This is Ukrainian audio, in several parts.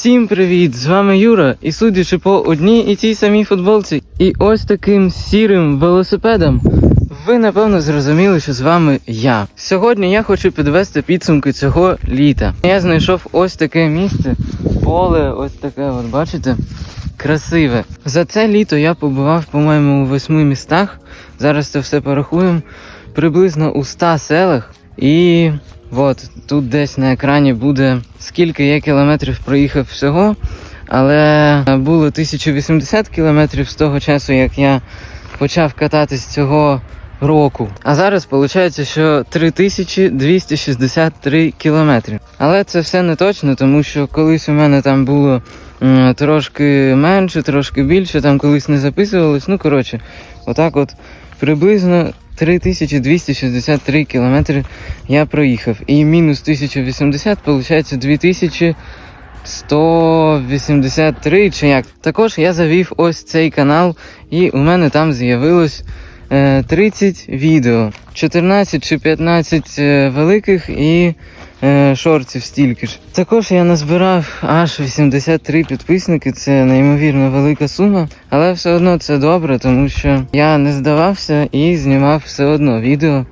Всім привіт! З вами Юра, і судячи по одній і тій самій футболці, і ось таким сірим велосипедом, ви напевно зрозуміли, що з вами я. Сьогодні я хочу підвести підсумки цього літа. Я знайшов ось таке місце, поле, ось таке, от бачите, красиве. За це літо я побував, по-моєму, у восьми містах. Зараз це все порахуємо. Приблизно у 100 селах. І от тут десь на екрані буде скільки я кілометрів проїхав всього. Але було 1080 кілометрів з того часу, як я почав кататись цього року. А зараз виходить, що 3263 кілометри. Але це все не точно, тому що колись у мене там було трошки менше, трошки більше, там колись не записувалось. Ну, коротше, отак от приблизно 3263 кілометри я проїхав. І мінус 1080, виходить 2183 чи як. Також я завів ось цей канал, і у мене там з'явилось 30 відео. 14 чи 15 е, великих і е, шортів стільки ж. Також я назбирав аж 83 підписники, це неймовірно велика сума, але все одно це добре, тому що я не здавався і знімав все одно відео.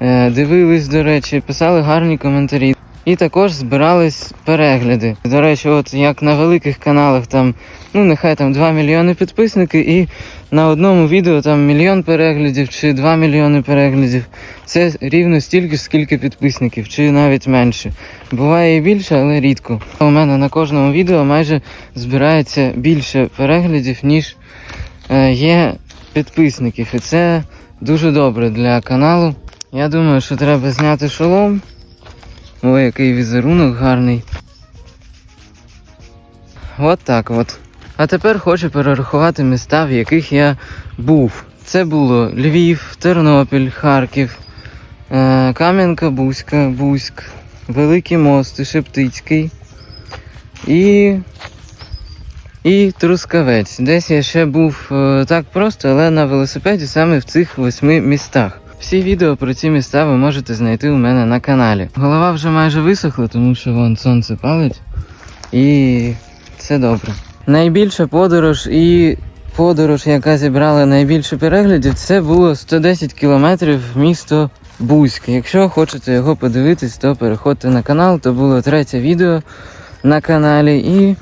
Е, дивились, до речі, писали гарні коментарі. І також збирались перегляди. До речі, от як на великих каналах там, ну нехай там 2 мільйони підписники, і на одному відео там мільйон переглядів чи 2 мільйони переглядів. Це рівно стільки ж, скільки підписників, чи навіть менше. Буває і більше, але рідко. У мене на кожному відео майже збирається більше переглядів, ніж е, є підписників. І це дуже добре для каналу. Я думаю, що треба зняти шолом. Ой, який візерунок гарний. От так от. А тепер хочу перерахувати міста, в яких я був. Це було Львів, Тернопіль, Харків, е, Кам'янка, Бузька, Бузьк, Великий Мост, Шептицький і. І Трускавець. Десь я ще був е, так просто, але на велосипеді саме в цих восьми містах. Всі відео про ці міста ви можете знайти у мене на каналі. Голова вже майже висохла, тому що вон сонце палить. І це добре. Найбільша подорож і подорож, яка зібрала найбільше переглядів, це було 110 кілометрів місто Бузьк. Якщо хочете його подивитись, то переходьте на канал. То було третє відео на каналі і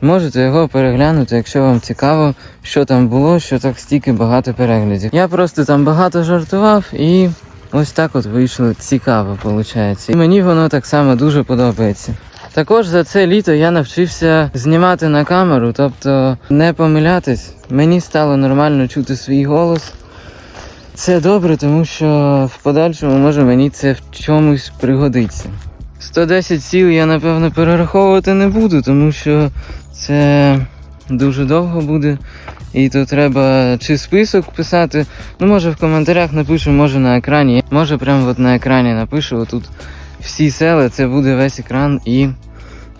можете його переглянути, якщо вам цікаво, що там було, що так стільки багато переглядів. Я просто там багато жартував і ось так от вийшло цікаво, виходить. І мені воно так само дуже подобається. Також за це літо я навчився знімати на камеру, тобто не помилятись. Мені стало нормально чути свій голос. Це добре, тому що в подальшому може мені це в чомусь пригодиться. 110 сіл я напевно перераховувати не буду, тому що це дуже довго буде. І то треба чи список писати. Ну, може в коментарях напишу, може на екрані. Може прямо от на екрані напишу отут всі села, це буде весь екран і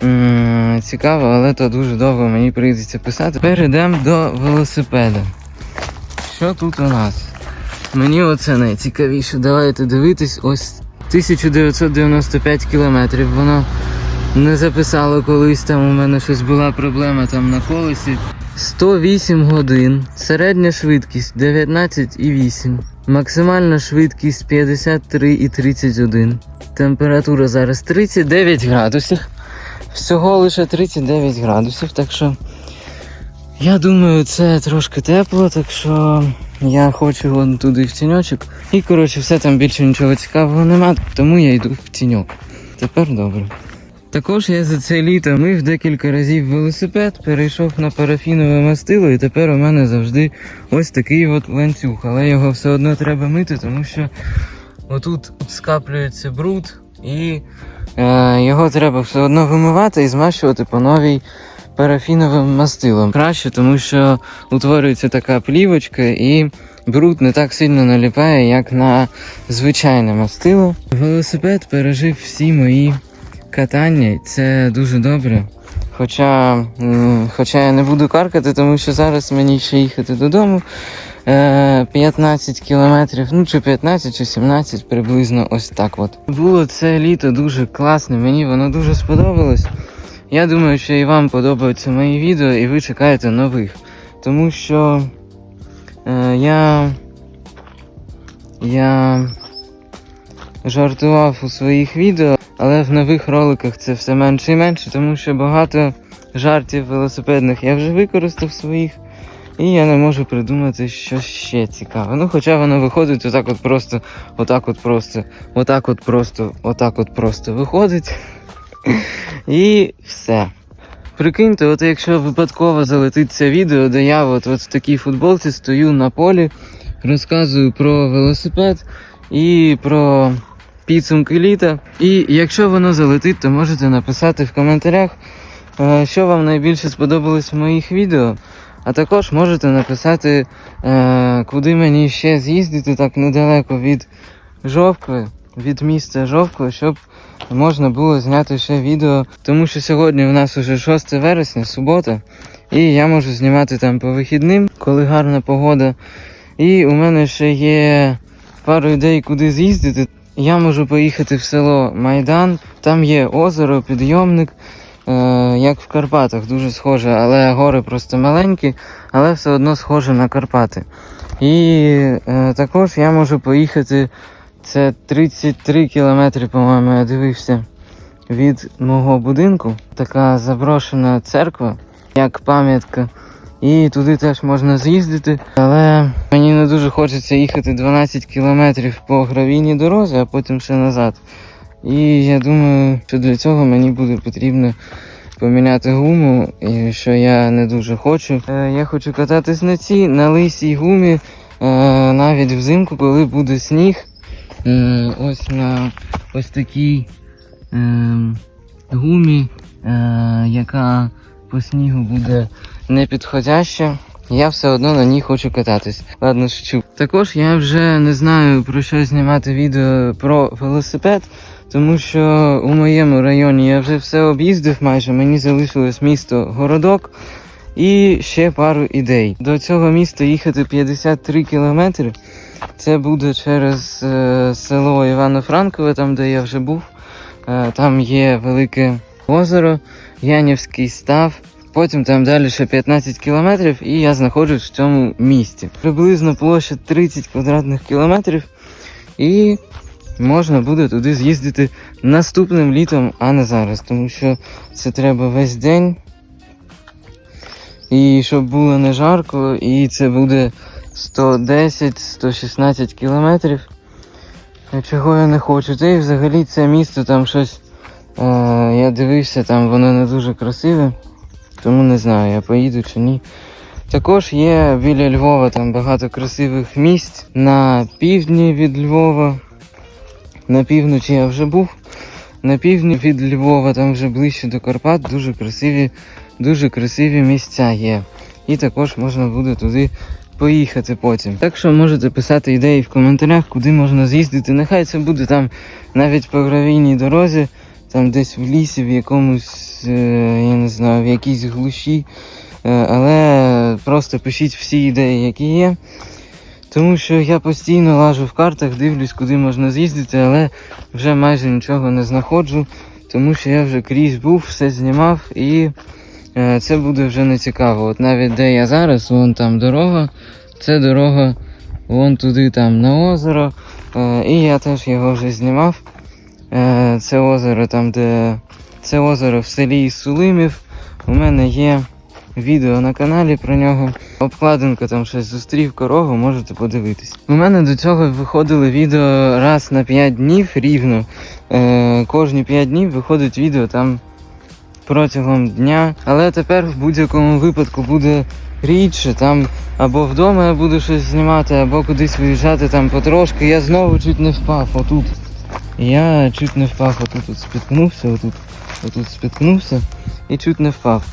м- цікаво, але то дуже довго мені прийдеться писати. Перейдемо до велосипеда. Що тут у нас? Мені оце найцікавіше. Давайте дивитись, ось 1995 кілометрів. Воно не записало колись там. У мене щось була проблема там на колесі. 108 годин. Середня швидкість 19,8. Максимальна швидкість 53,31. Температура зараз 39 градусів. Всього лише 39 градусів, так що я думаю, це трошки тепло, так що я хочу вон туди в тіньочок. І коротше, все там більше нічого цікавого нема, тому я йду в тіньок. Тепер добре. Також я за це літо мив декілька разів велосипед, перейшов на парафінове мастило, і тепер у мене завжди ось такий от ланцюг. Але його все одно треба мити, тому що отут скаплюється бруд, і е, його треба все одно вимивати і змащувати по новій парафіновим мастилом. Краще, тому що утворюється така плівочка і бруд не так сильно наліпає, як на звичайне мастило. Велосипед пережив всі мої катання, це дуже добре. Хоча, хоча я не буду каркати, тому що зараз мені ще їхати додому. Е, 15 кілометрів, ну чи 15, чи 17 приблизно ось так от. Було це літо дуже класне, мені воно дуже сподобалось. Я думаю, що і вам подобаються мої відео, і ви чекаєте нових. Тому що е, я. Я жартував у своїх відео, але в нових роликах це все менше і менше, тому що багато жартів велосипедних я вже використав своїх. І я не можу придумати щось ще цікаве. Ну, хоча воно виходить отак от просто, отак от просто, отак от просто, отак от просто виходить. І все. Прикиньте, от якщо випадково залетить це відео, де я от, от в такій футболці стою на полі, розказую про велосипед і про підсумки літа. І якщо воно залетить, то можете написати в коментарях, е, що вам найбільше сподобалось в моїх відео. А також можете написати, е, куди мені ще з'їздити так недалеко від Жовкви, від міста Жовкви, щоб можна було зняти ще відео. Тому що сьогодні у нас уже 6 вересня, субота, і я можу знімати там по вихідним, коли гарна погода. І у мене ще є пару ідей, куди з'їздити. Я можу поїхати в село Майдан, там є озеро, підйомник. Е, як в Карпатах, дуже схоже, але гори просто маленькі, але все одно схоже на Карпати. І е, також я можу поїхати. Це 33 кілометри, по-моєму, я дивився від мого будинку. Така заброшена церква, як пам'ятка. І туди теж можна з'їздити. Але мені не дуже хочеться їхати 12 кілометрів по гравійній дорозі, а потім ще назад. І я думаю, що для цього мені буде потрібно поміняти гуму, що я не дуже хочу. Е, Я хочу кататись на цій, на лисій гумі, е, навіть взимку, коли буде сніг. Е, Ось на ось такій е, гумі, е, яка по снігу буде непідходяща. Я все одно на ній хочу кататись. Ладно, шучу. Також я вже не знаю про що знімати відео про велосипед, тому що у моєму районі я вже все об'їздив майже. Мені залишилось місто Городок і ще пару ідей. До цього міста їхати 53 кілометри. Це буде через е, село Івано-Франкове, там де я вже був. Е, там є велике озеро, Янівський став. Потім там далі ще 15 кілометрів, і я знаходжусь в цьому місті. Приблизно площа 30 квадратних кілометрів, і можна буде туди з'їздити наступним літом, а не зараз, тому що це треба весь день. І щоб було не жарко, і це буде 110-116 кілометрів. Е, Чого я не хочу. Та і взагалі це місто там щось. Е, я дивився, там воно не дуже красиве. Тому не знаю, я поїду чи ні. Також є біля Львова там багато красивих місць на півдні від Львова. На півночі я вже був. На півдні від Львова, там вже ближче до Карпат, дуже красиві, дуже красиві місця є. І також можна буде туди поїхати потім. Так що можете писати ідеї в коментарях, куди можна з'їздити. Нехай це буде там навіть по гравійній дорозі, там десь в лісі, в якомусь, е, я не знаю, в якійсь глуші. Е, але просто пишіть всі ідеї, які є. Тому що я постійно лажу в картах, дивлюсь, куди можна з'їздити, але вже майже нічого не знаходжу, тому що я вже крізь був, все знімав і це буде вже не цікаво. От навіть де я зараз, вон там дорога, це дорога вон туди там на озеро. Е, і я теж його вже знімав. Е, це озеро там, де це озеро в селі Сулимів. У мене є відео на каналі про нього. Обкладинка там щось зустрів корову, можете подивитись. У мене до цього виходили відео раз на 5 днів рівно. Е, кожні 5 днів виходить відео там протягом дня. Але тепер в будь-якому випадку буде рідше. Там або вдома я буду щось знімати, або кудись виїжджати там потрошки. Я знову чуть не впав отут. Я чуть не впав, отут от спіткнувся, отут, отут спіткнувся і чуть не впав.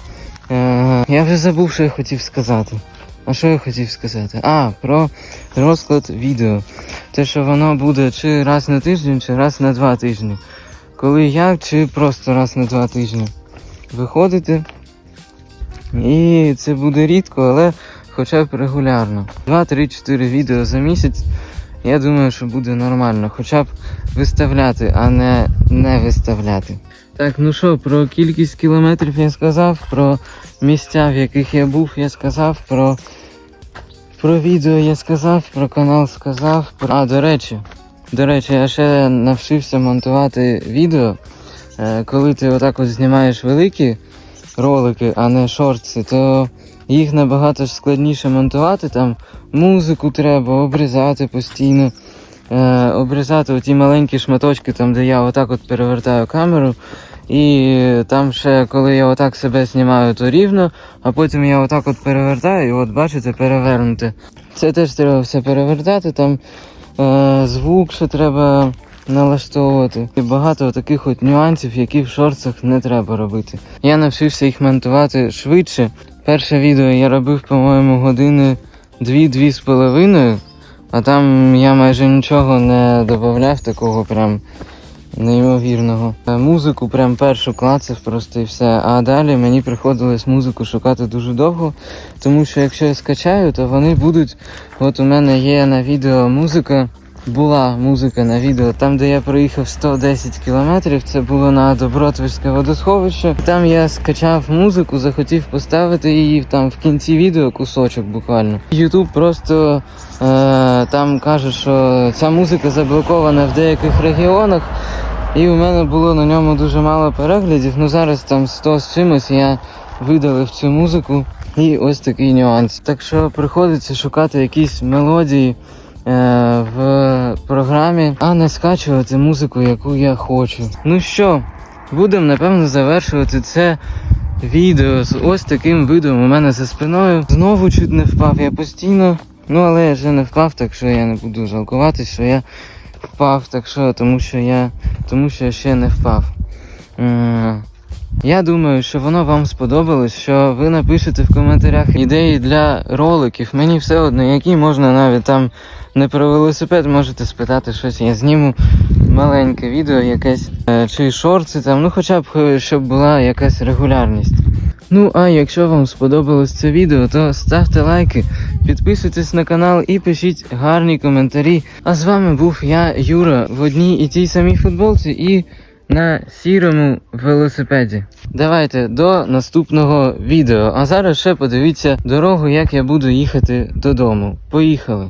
Е, я вже забув, що я хотів сказати. А що я хотів сказати? А, про розклад відео. Те, що воно буде чи раз на тиждень, чи раз на два тижні. Коли як, чи просто раз на два тижні. Виходите. І це буде рідко, але хоча б регулярно. 2-3-4 відео за місяць. Я думаю, що буде нормально. Хоча б виставляти, а не не виставляти. Так, ну що, про кількість кілометрів я сказав, про місця, в яких я був, я сказав, про, про відео я сказав, про канал сказав. Про... А, до речі, до речі, я ще навчився монтувати відео. Е, коли ти отак от знімаєш великі ролики, а не шортси, то їх набагато складніше монтувати. Там музику треба обрізати постійно. Е, обрізати оті маленькі шматочки, там, де я отак от перевертаю камеру. І там ще, коли я отак себе знімаю, то рівно, а потім я отак от перевертаю, і от бачите, перевернути. Це теж треба все перевертати, там е, звук ще треба налаштовувати. І багато таких от нюансів, які в шорцах не треба робити. Я навчився їх монтувати швидше. Перше відео я робив, по-моєму, години дві-дві з половиною, а там я майже нічого не додавав такого прям неймовірного. Е, Музику прям першу клацав просто і все. А далі мені приходилось музику шукати дуже довго, тому що якщо я скачаю, то вони будуть. От у мене є на відео музика. Була музика на відео там, де я проїхав 110 кілометрів. Це було на Добротвірське водосховище. Там я скачав музику, захотів поставити її там в кінці відео кусочок буквально. Ютуб просто е, там каже, що ця музика заблокована в деяких регіонах. І у мене було на ньому дуже мало переглядів. Ну зараз там 100 з чимось я видалив цю музику. І ось такий нюанс. Так що приходиться шукати якісь мелодії в програмі, а не скачувати музику, яку я хочу. Ну що, будемо напевно завершувати це відео з ось таким видом у мене за спиною. Знову чуть не впав я постійно. Ну але я вже не впав, так що я не буду жалкуватись, що я впав, так що, тому що я, тому що я ще не впав. Я думаю, що воно вам сподобалось, що ви напишете в коментарях ідеї для роликів. Мені все одно, які можна навіть там не про велосипед, можете спитати щось. Я зніму маленьке відео, якесь е, чи шорти там, ну хоча б е, щоб була якась регулярність. Ну а якщо вам сподобалось це відео, то ставте лайки, підписуйтесь на канал і пишіть гарні коментарі. А з вами був я, Юра, в одній і тій самій футболці і на сірому велосипеді. Давайте до наступного відео. А зараз ще подивіться дорогу, як я буду їхати додому. Поїхали!